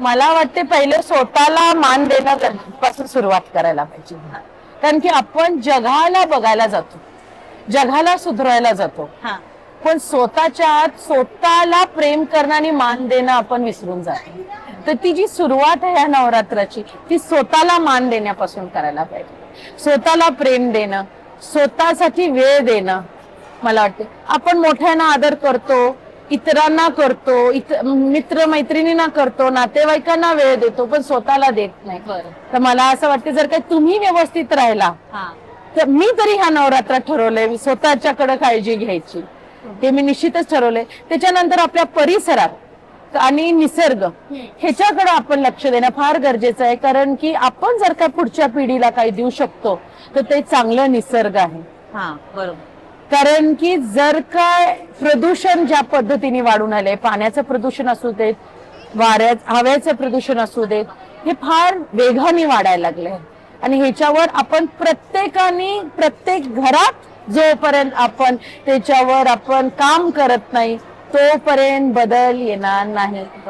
मला वाटते पहिले स्वतःला मान देणं पासून सुरुवात करायला पाहिजे. कारण की आपण जगाला बघायला जातो. जगाला सुधारायला जातो. हा. पण स्वतःच्या आत स्वतःला प्रेम करणं आणि मान देणं आपण विसरून जातो. तर ती जी सुरुवात आहे या नवरात्राची ती स्वतःला मान देण्यापासून करायला पाहिजे. स्वतःला प्रेम देणं स्वतःसाठी वेळ देणं मला वाटते. आपण मोठ्यांना आदर करतो. इतरांना करतो इत मित्र मैत्रिणींना करतो नातेवाईकांना वेळ देतो पण स्वतःला देत नाही. तर मला असं वाटतं जर काही तुम्ही व्यवस्थित राहिला तर मी तरी ह्या नवरात्रात ठरवलंय स्वतःच्याकडे काळजी घ्यायची. हे मी निश्चितच ठरवलंय. त्याच्यानंतर आपल्या परिसरात आणि निसर्ग ह्याच्याकडे आपण लक्ष देणं फार गरजेचं आहे. कारण की आपण जर का पुढच्या पिढीला काही देऊ शकतो तर ते चांगलं निसर्ग आहे. हा बरोबर. कारण की जर काय प्रदूषण ज्या पद्धतीने वाढून आलंय पाण्याचं प्रदूषण असू देत वाऱ्या हव्याचं प्रदूषण असू देत हे फार वेगाने वाढायला लागलंय. आणि ह्याच्यावर आपण प्रत्येकाने प्रत्येक घरात जोपर्यंत आपण त्याच्यावर आपण काम करत नाही तोपर्यंत बदल येणार नाही.